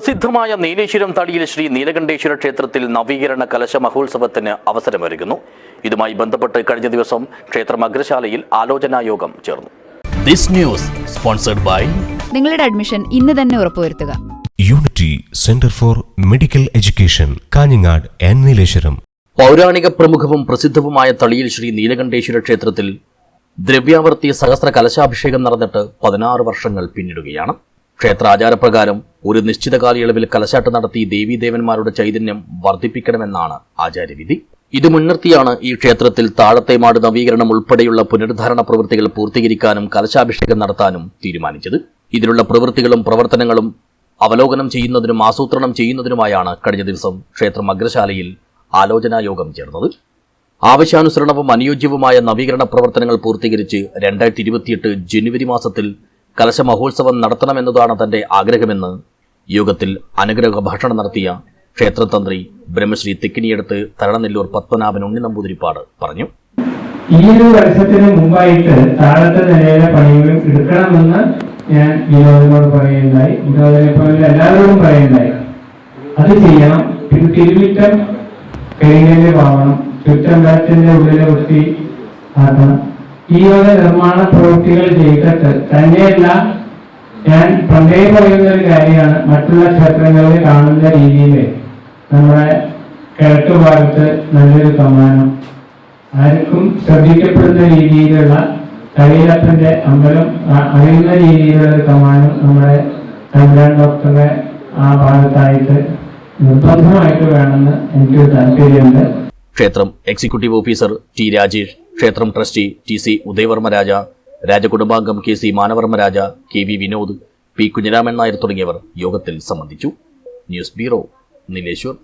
പ്രസിദ്ധമായ നീലേശ്വരം തടിയിൽ ശ്രീ നീലകണ്ഠേശ്വര ക്ഷേത്രത്തിൽ നവീകരണ കലശ മഹോത്സവത്തിന് അവസരമൊരുങ്ങുന്നു. ഇതുമായി ബന്ധപ്പെട്ട് കഴിഞ്ഞ ദിവസം ക്ഷേത്രം അഗ്രശാലയിൽ ആലോചനായോഗം ചേർന്നു. ദിസ് ന്യൂസ് സ്പോൺസർഡ് ബൈ നിങ്ങളുടെ അഡ്മിഷൻ ഇന്ന് തന്നെ ഉറപ്പുവരുത്തുക. Unity centre for medical education Kanhangad N Nileshwaram പൗരാണിക പ്രമുഖവും പ്രസിദ്ധവുമായ തളിയിൽ ശ്രീ നീലകണ്ഠേശ്വര ക്ഷേത്രത്തിൽ ദ്രവ്യാവർത്തി സഹസ്ര കലശാഭിഷേകം നടന്നിട്ട് പതിനാറ് വർഷങ്ങൾ പിന്നിടുകയാണ്. ക്ഷേത്ര ആചാരപ്രകാരം ഒരു നിശ്ചിത കാലയളവിൽ കലശാട്ട് നടത്തി ദേവീദേവന്മാരുടെ ചൈതന്യം വർദ്ധിപ്പിക്കണമെന്നാണ് ആചാരവിധി. ഇത് മുൻനിർത്തിയാണ് ഈ ക്ഷേത്രത്തിൽ താഴത്തേമാട് നവീകരണം ഉൾപ്പെടെയുള്ള പുനരുദ്ധാരണ പ്രവൃത്തികൾ പൂർത്തീകരിക്കാനും കലശാഭിഷേകം നടത്താനും തീരുമാനിച്ചത്. ഇതിനുള്ള പ്രവൃത്തികളും പ്രവർത്തനങ്ങളും അവലോകനം ചെയ്യുന്നതിനും ആസൂത്രണം ചെയ്യുന്നതിനുമായാണ് കഴിഞ്ഞ ദിവസം ക്ഷേത്രം അഗ്രശാലയിൽ ആലോചനായോഗം ചേർന്നത്. ആവശ്യാനുസരണവും അനുയോജ്യവുമായ നവീകരണ പ്രവർത്തനങ്ങൾ പൂർത്തീകരിച്ച് രണ്ടായിരത്തി ഇരുപത്തിയെട്ട് ജനുവരി മാസത്തിൽ കലശ മഹോത്സവം നടത്തണമെന്നതാണ് തന്റെ ആഗ്രഹമെന്ന് യോഗത്തിൽ അനുഗ്രഹ ഭാഷണം നടത്തിയ ക്ഷേത്രതന്ത്രി ബ്രഹ്മശ്രീ തെക്കിനിയെടുത്ത് തരണനെല്ലൂർ പത്മനാഭൻ ഉണ്ണി നമ്പൂതിരിപ്പാട് പറഞ്ഞു. ഈ ഒരു വർഷത്തിന് മുമ്പായിട്ട് താഴത്തെ നിലയിലെ പണികൾ എടുക്കണമെന്ന് ഞാൻ വിനോദിനോട് പറയുണ്ടായി വിനോദിനെ പോലെ എല്ലാവരോടും പറയുണ്ടായി അത് ചെയ്യണം. പിന്നെ തിരുവിറ്റം കഴിഞ്ഞതിന്റെ വാങ്ങണം ചുറ്റമ്പലത്തിന്റെ ഉള്ളിലെ വൃത്തി ആക്കണം. ഈ ഒരു നിർമ്മാണ പ്രവൃത്തികൾ ചെയ്തിട്ട് തന്നെയല്ല ഞാൻ പണ്ടേ പറയുന്ന ഒരു കാര്യമാണ് മറ്റുള്ള ക്ഷേത്രങ്ങളിൽ കാണുന്ന രീതിയിൽ നമ്മുടെ കിഴക്ക് ഭാഗത്ത് നല്ലൊരു കമാനം. ആർക്കും ശ്രദ്ധിക്കപ്പെടുന്ന രീതിയിലുള്ള കൈലപ്പന്റെ അമ്പലം അറിയുന്ന രീതിയിലുള്ള ഒരു കമാനം നമ്മുടെ തമ്പുരാൻ ഡോക്ടറെ ആ ഭാഗത്തായിട്ട് നിർബന്ധമായിട്ട് വേണമെന്ന് എനിക്കൊരു താല്പര്യമുണ്ട്. ക്ഷേത്രം എക്സിക്യൂട്ടീവ് ഓഫീസർ ടി രാജേഷ് ക്ഷേത്രം trustee T C Udayavarma Raja രാജകുടുംബാംഗം K C Manavarma Raja K V Vinod P Kunhiraman Nair തുടങ്ങിയവർ യോഗത്തിൽ സംബന്ധിച്ചു. News bureau Nileshwar.